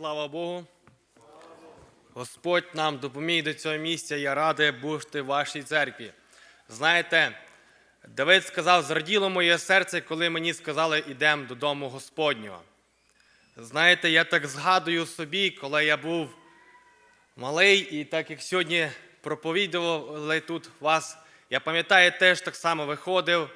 Слава Богу. Господь нам допоміг до цього місця. Я радий бути в вашій церкві. Знаєте, Давид сказав, зраділо моє серце, коли мені сказали, ідемо додому Господнього. Знаєте, я так згадую собі, коли я був малий, і так як сьогодні проповідували тут вас, я пам'ятаю, теж так само виходив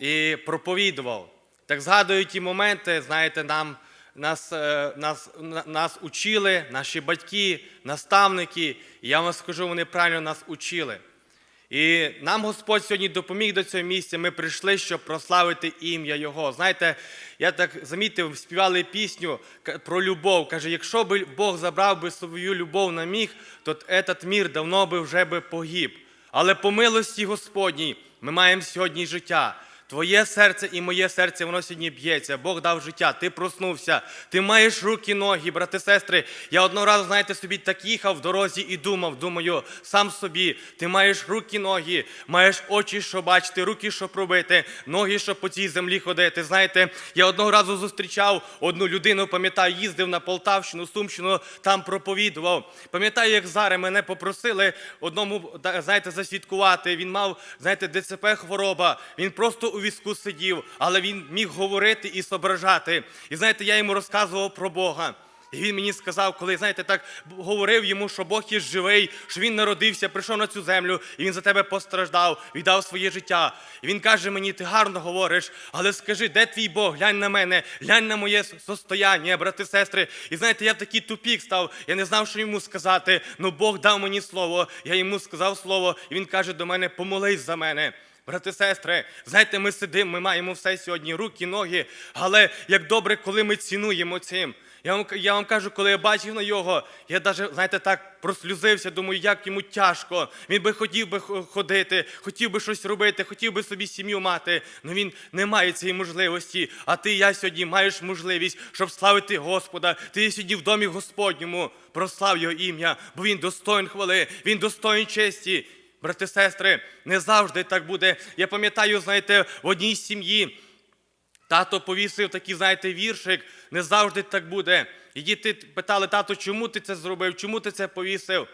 і проповідував. Так згадую ті моменти, знаєте, нам, нас, е, нас, нас учили, наші батьки, наставники, я вам скажу, вони правильно нас учили. І нам Господь сьогодні допоміг до цього місця. Ми прийшли, щоб прославити ім'я Його. Знаєте, я так замітив, співали пісню про любов. Каже, якщо би Бог забрав би свою любов на міг, то этот мір давно би вже би погиб. Але по милості Господній ми маємо сьогодні життя. Твоє серце і моє серце, воно сьогодні б'ється. Бог дав життя, ти проснувся, ти маєш руки, ноги, брати, сестри. Я одного разу, знаєте, собі так їхав в дорозі і думав, думаю, сам собі, ти маєш руки, ноги, маєш очі, що бачити, руки, що пробити, ноги, що по цій землі ходити. Знаєте, я одного разу зустрічав одну людину, пам'ятаю, їздив на Полтавщину, Сумщину, там проповідував. Пам'ятаю, як зараз мене попросили одному, знаєте, засвідкувати. Він мав, знаєте, ДЦП хвороба. Він просто у візку сидів, але він міг говорити і зображати. І знаєте, я йому розказував про Бога. І він мені сказав, коли знаєте, так говорив йому, що Бог є живий, що він народився, прийшов на цю землю, і він за тебе постраждав, віддав своє життя. І він каже мені: ти гарно говориш, але скажи, де твій Бог? Глянь на мене, глянь на моє состояння, брати, сестри. І знаєте, я в такий тупік став. Я не знав, що йому сказати. Ну Бог дав мені слово. Я йому сказав слово, і він каже до мене: помолись за мене. Брати, сестри, знаєте, ми сидимо, ми маємо все сьогодні, руки, ноги. Але як добре, коли ми цінуємо цим. Я вам, я вам кажу, коли я бачив на його, я навіть, знаєте, так прослюзився, думаю, як йому тяжко. Він би хотів би ходити, хотів би щось робити, хотів би собі сім'ю мати. але він не має цієї можливості. А ти, я сьогодні маєш можливість, щоб славити Господа. Ти є сьогодні в домі Господньому. Прослав його ім'я, бо він достоин хвали, він достоин честі. Брати, сестри, не завжди так буде. Я пам'ятаю, знаєте, в одній сім'ї тато повісив такий, знаєте, віршик, не завжди так буде. І діти питали, тато, чому ти це зробив, чому ти це повісив?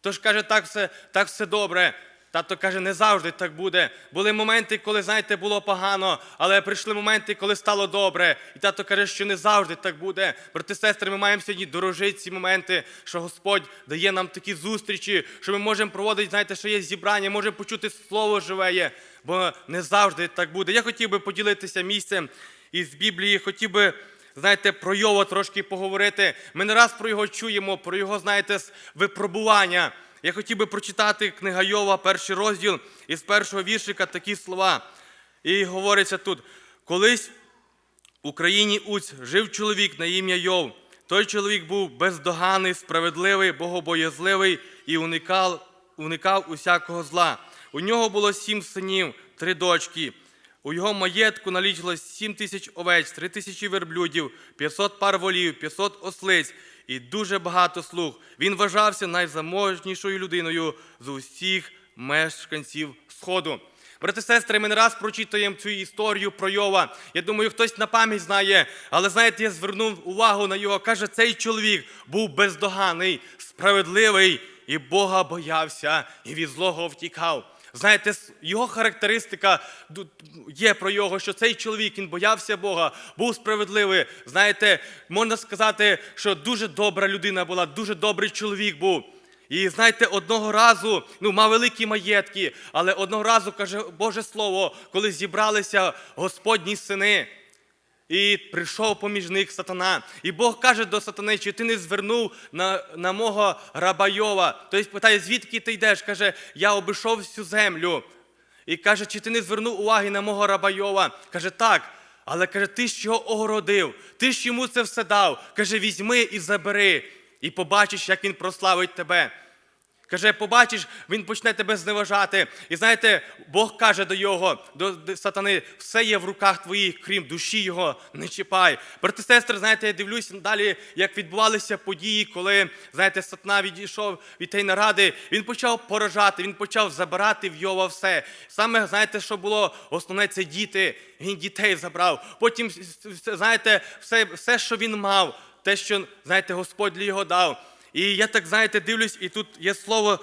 Тож каже, так все, так все добре. Тато каже, не завжди так буде. Були моменти, коли, знаєте, було погано, але прийшли моменти, коли стало добре. І тато каже, що не завжди так буде. Брати, сестри, ми маємо сьогодні дорожити ці моменти, що Господь дає нам такі зустрічі, що ми можемо проводити, знаєте, що є зібрання, можемо почути слово живе, є, бо не завжди так буде. Я хотів би поділитися місцем із Біблії, хотів би. Знаєте, про Йова трошки поговорити. Ми не раз про його чуємо, про його, знаєте, випробування. Я хотів би прочитати книга Йова, перший розділ, із першого віршика такі слова. І говориться тут: колись в Україні Уць жив чоловік на ім'я Йов. Той чоловік був бездоганий, справедливий, богобоязливий і уникав, уникав усякого зла. У нього було сім синів, три дочки. У його маєтку налічилось сім тисяч овець, три тисячі верблюдів, 500 пар волів, 500 ослиць і дуже багато слуг. Він вважався найзаможнішою людиною з усіх мешканців Сходу. Брати сестри, ми не раз прочитуємо цю історію про Йова. Я думаю, хтось на пам'ять знає, але знаєте, я звернув увагу на його. Каже, цей чоловік був бездоганий, справедливий і Бога боявся, і від злого втікав. Знаєте, його характеристика є про його, що цей чоловік він боявся Бога, був справедливий. Знаєте, можна сказати, що дуже добра людина була, дуже добрий чоловік був. І знаєте, одного разу, ну, мав великі маєтки, але одного разу каже Боже Слово, коли зібралися Господні сини. І прийшов поміж них сатана. І Бог каже до сатани, чи ти не звернув на, на мого раба Йова? Тобто питає, звідки ти йдеш? Каже, я обійшов всю землю. І каже, чи ти не звернув уваги на мого раба Йова? Каже, так. Але каже, ти ж його огородив, ти ж йому це все дав. Каже, візьми і забери, і побачиш, як він прославить тебе. Каже, побачиш, він почне тебе зневажати. І знаєте, Бог каже до його, до сатани, все є в руках твоїх, крім душі його, не чіпай. Брати, сестри, знаєте, я дивлюся далі, як відбувалися події, коли, знаєте, сатана відійшов від тієї наради, він почав поражати, він почав забирати в Йова все. Саме, знаєте, що було основне, це діти. Він дітей забрав. Потім, знаєте, все, все що він мав. те, що, знаєте, Господь для його дав. І я так, знаєте, дивлюсь, і тут є слово,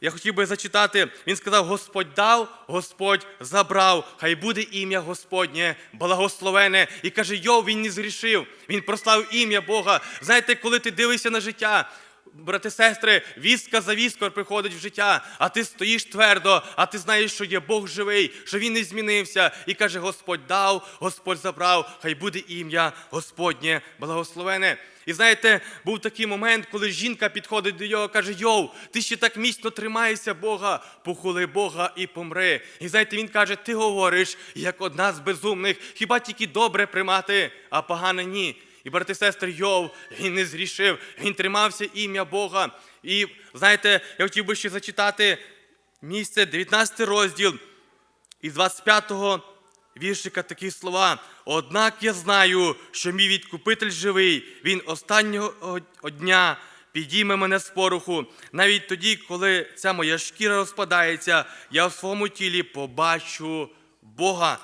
я хотів би зачитати. Він сказав: Господь дав, Господь забрав, хай буде ім'я Господнє, благословене. І каже, Йов, він не згрішив, він прославив ім'я Бога. Знаєте, коли ти дивишся на життя, брати, сестри, вістка за вісткою приходить в життя, а ти стоїш твердо, а ти знаєш, що є Бог живий, що він не змінився. І каже: Господь дав, Господь забрав, хай буде ім'я Господнє, благословене. І знаєте, був такий момент, коли жінка підходить до нього, каже: Йов, ти ще так міцно тримаєшся Бога, похули Бога і помри. І знаєте, він каже: Ти говориш, як одна з безумних, хіба тільки добре примати, а погане ні. І брати і сестри, Йов, він не зрішив, він тримався ім'я Бога. І знаєте, я хотів би ще зачитати місце, 19 розділ із 25-го віршика такі слова. Однак я знаю, що мій відкупитель живий, він останнього дня підійме мене з пороху. Навіть тоді, коли ця моя шкіра розпадається, я в своєму тілі побачу Бога.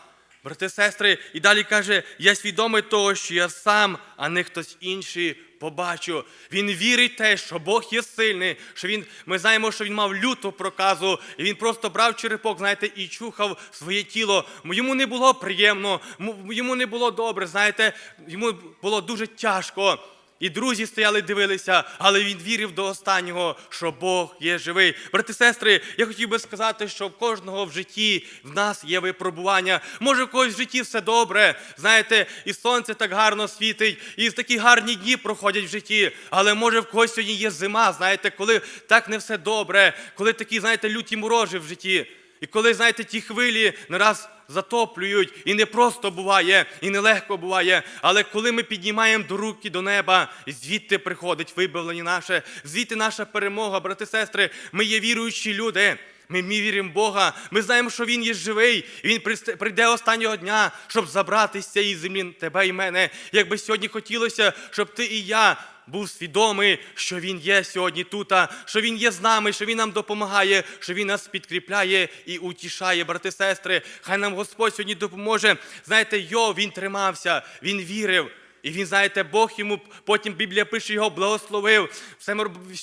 Брати, сестри, і далі каже: я свідомий того, що я сам, а не хтось інший побачу. Він вірить те, що Бог є сильний, що він, ми знаємо, що він мав люту проказу, і він просто брав черепок, знаєте, і чухав своє тіло. Йому не було приємно, му- йому не було добре, знаєте, йому було дуже тяжко. І друзі стояли, дивилися, але він вірив до останнього, що Бог є живий. Брати, сестри, я хотів би сказати, що в кожного в житті в нас є випробування. Може, в когось в житті все добре. Знаєте, і сонце так гарно світить, і такі гарні дні проходять в житті. Але може в когось сьогодні є зима, знаєте, коли так не все добре, коли такі, знаєте, люті морожі в житті. І коли, знаєте, ті хвилі не раз затоплюють, і не просто буває, і нелегко буває, але коли ми піднімаємо до руки до неба, звідти приходить вибавлення наше, звідти наша перемога, брати, сестри, ми є віруючі люди. Ми, віримо в Бога, ми знаємо, що Він є живий, і Він прийде останнього дня, щоб забрати з цієї землі тебе і мене. Якби сьогодні хотілося, щоб ти і я був свідомий, що Він є сьогодні тут, що Він є з нами, що Він нам допомагає, що Він нас підкріпляє і утішає, брати, сестри. Хай нам Господь сьогодні допоможе. Знаєте, Йов, він тримався, він вірив. І він, знаєте, Бог йому потім Біблія пише, його благословив.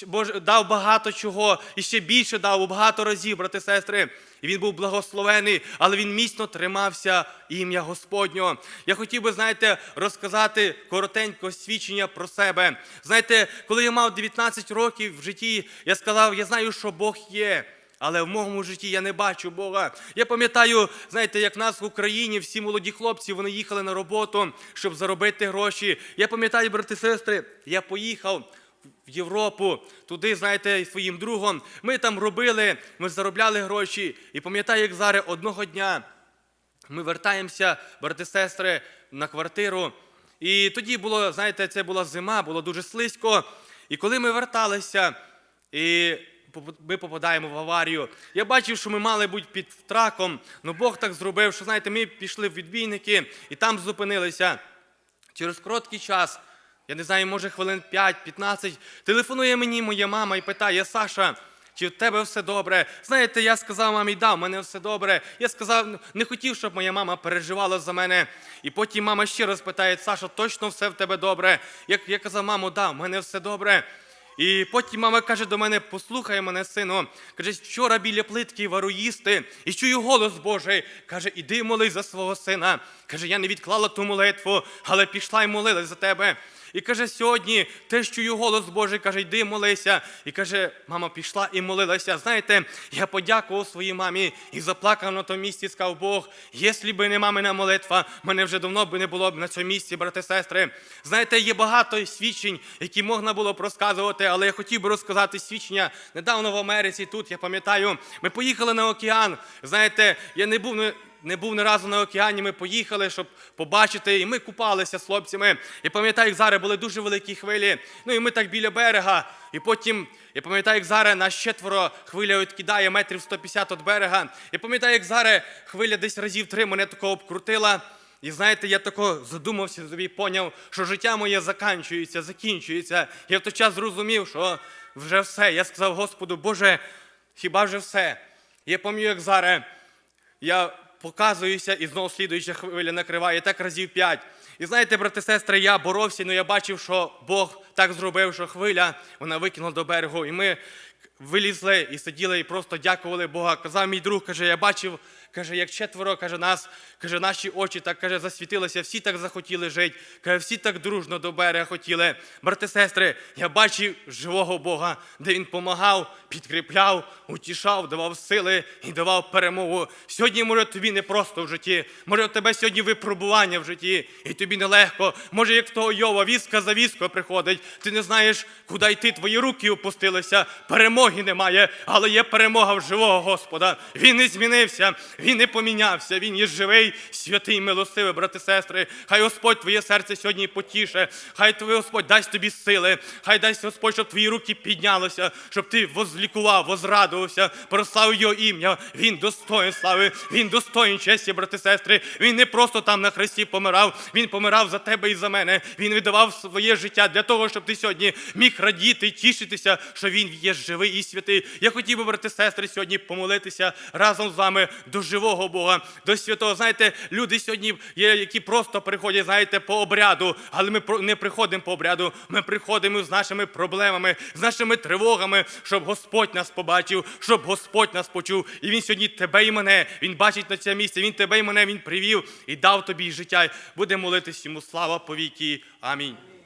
Боже дав багато чого і ще більше дав багато разів, брати сестри. І він був благословений, але він міцно тримався ім'я Господнього. Я хотів би, знаєте, розказати коротенько свідчення про себе. Знаєте, коли я мав 19 років в житті, я сказав, я знаю, що Бог є. Але в моєму житті я не бачу Бога. Я пам'ятаю, знаєте, як в нас в Україні всі молоді хлопці вони їхали на роботу, щоб заробити гроші. Я пам'ятаю, брати і сестри, я поїхав в Європу, туди, знаєте, своїм другом. Ми там робили, ми заробляли гроші. І пам'ятаю, як зараз одного дня ми вертаємося, брати сестри, на квартиру. І тоді було, знаєте, це була зима, було дуже слизько. І коли ми верталися, і ми попадаємо в аварію. Я бачив, що ми мали бути під траком, але Бог так зробив, що знаєте, ми пішли в відбійники і там зупинилися. Через короткий час, я не знаю, може хвилин 5-15, телефонує мені моя мама і питає: Саша, чи в тебе все добре? Знаєте, я сказав мамі, да, в мене все добре. Я сказав, не хотів, щоб моя мама переживала за мене. І потім мама ще раз питає: Саша, точно все в тебе добре? Я, я казав, мамо, да, в мене все добре. І потім мама каже до мене: послухай мене, сину. Каже, вчора біля плитки вару їсти, і чую голос Божий. Каже, іди молись за свого сина. Каже, я не відклала ту молитву, але пішла й молилась за тебе. І каже, сьогодні теж чую голос Божий, каже, йди молися. І каже, мама пішла і молилася. Знаєте, я подякував своїй мамі і заплакав на тому місці, сказав Бог, якщо б не мамина молитва, мене вже давно б не було б на цьому місці, брати сестри. Знаєте, є багато свідчень, які можна було б розказувати, але я хотів би розказати свідчення недавно в Америці. Тут я пам'ятаю, ми поїхали на океан. Знаєте, я не був не- був ні разу на океані. Ми поїхали, щоб побачити, і ми купалися з хлопцями. Я пам'ятаю, як зараз були дуже великі хвилі. Ну і ми так біля берега. І потім я пам'ятаю, як зараз нас четверо хвиля відкидає метрів 150 від берега. Я пам'ятаю, як зараз хвиля десь разів три мене такого обкрутила. І знаєте, я тако задумався собі, поняв, що життя моє закінчується, закінчується. Я в той час зрозумів, що вже все. Я сказав Господу, Боже, хіба вже все? Я пам'ятаю, як зараз я показуюся, і знову слідуюча хвиля накриває так разів п'ять. І знаєте, брати сестри, я боровся, але я бачив, що Бог так зробив, що хвиля вона викинула до берегу. І ми вилізли і сиділи, і просто дякували Бога. Казав мій друг, каже, я бачив, каже, як четверо, каже, нас, каже, наші очі так каже, засвітилися, всі так захотіли жити, каже, всі так дружно до берега хотіли. Брати, сестри, я бачив живого Бога, де він помагав, підкріпляв, утішав, давав сили і давав перемогу. Сьогодні, може, тобі не просто в житті, може, у тебе сьогодні випробування в житті, і тобі нелегко. Може, як того Йова, візка за візкою приходить, ти не знаєш, куди йти, твої руки опустилися, перемоги немає, але є перемога в живого Господа. Він не змінився, він не помінявся, він є живий, святий, милостивий, брати, сестри. Хай Господь твоє серце сьогодні потіше, хай твій Господь дасть тобі сили, хай дасть Господь, щоб твої руки піднялися, щоб ти возлікував, возрадувався, прославив його ім'я. Він достоїн слави, він достоїн честі, брати, сестри. Він не просто там на хресті помирав, він помирав за тебе і за мене. Він віддавав своє життя для того, щоб ти сьогодні міг радіти, тішитися, що він є живий і святий. Я хотів би, брати, сестри, сьогодні помолитися разом з вами до живого Бога, до святого. Знаєте, люди сьогодні є, які просто приходять, знаєте, по обряду, але ми не приходимо по обряду. Ми приходимо з нашими проблемами, з нашими тривогами, щоб Господь нас побачив, щоб Господь нас почув. І Він сьогодні тебе і мене. Він бачить на це місце. Він тебе і мене він привів і дав тобі життя. Будемо молитись йому. Слава повіки. Амінь.